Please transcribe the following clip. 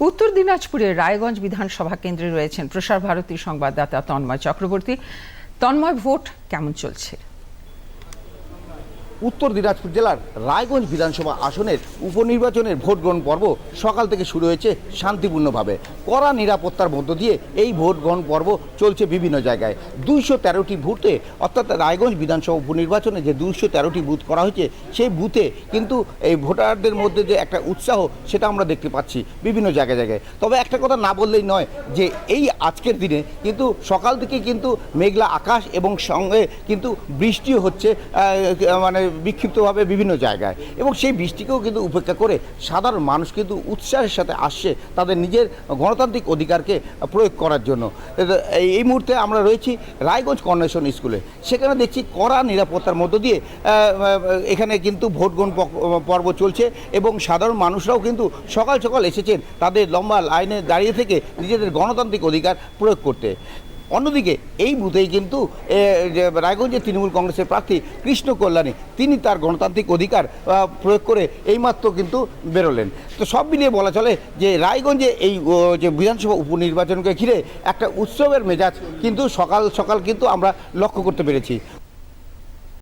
উত্তর দিনাজপুরের রায়গঞ্জ বিধানসভা কেন্দ্রে রয়েছেন প্রসার ভারতী, সংবাদদাতা তন্ময় চক্রবর্তী। তন্ময়, ভোট কেমন চলছে? উত্তর দিনাজপুর জেলার রায়গঞ্জ বিধানসভা আসনের উপনির্বাচনের ভোট গ্রহণ পর্ব সকাল থেকে শুরু হয়েছে শান্তিপূর্ণভাবে। কড়া নিরাপত্তার মধ্য দিয়ে এই ভোট গ্রহণ পর্ব চলছে বিভিন্ন জায়গায়। দুইশো তেরোটি বুথে, অর্থাৎ রায়গঞ্জ বিধানসভা উপনির্বাচনে যে দুইশো তেরোটি বুথ করা হয়েছে, সেই বুথে কিন্তু এই ভোটারদের মধ্যে যে একটা উৎসাহ, সেটা আমরা দেখতে পাচ্ছি বিভিন্ন জায়গায় জায়গায়। তবে একটা কথা না বললেই নয় যে এই আজকের দিনে কিন্তু সকাল থেকে কিন্তু মেঘলা আকাশ এবং সঙ্গে কিন্তু বৃষ্টিও হচ্ছে মানে বিক্ষিপ্তভাবে বিভিন্ন জায়গায়। এবং সেই বৃষ্টিকেও কিন্তু উপেক্ষা করে সাধারণ মানুষ কিন্তু উৎসাহের সাথে আসছে তাদের নিজের গণতান্ত্রিক অধিকারকে প্রয়োগ করার জন্য। এই- মুহূর্তে আমরা রয়েছি রায়গঞ্জ কর্নেশন স্কুলে। সেখানে দেখছি কড়া নিরাপত্তার মধ্য দিয়ে এখানে কিন্তু ভোট গ্রহণ পর্ব চলছে এবং সাধারণ মানুষরাও কিন্তু সকাল সকাল এসেছেন তাদের লম্বা লাইনে দাঁড়িয়ে থেকে নিজেদের গণতান্ত্রিক অধিকার প্রয়োগ করতে। অন্যদিকে, এই বুথেই কিন্তু রায়গঞ্জের তৃণমূল কংগ্রেসের প্রার্থী কৃষ্ণ কল্যাণী, তিনি তার গণতান্ত্রিক অধিকার প্রয়োগ করে এইমাত্র কিন্তু বেরোলেন। তো সব মিলিয়ে বলা চলে যে রায়গঞ্জে এই যে বিধানসভা উপনির্বাচনকে ঘিরে একটা উৎসবের মেজাজ কিন্তু সকাল সকাল কিন্তু আমরা লক্ষ্য করতে পেরেছি।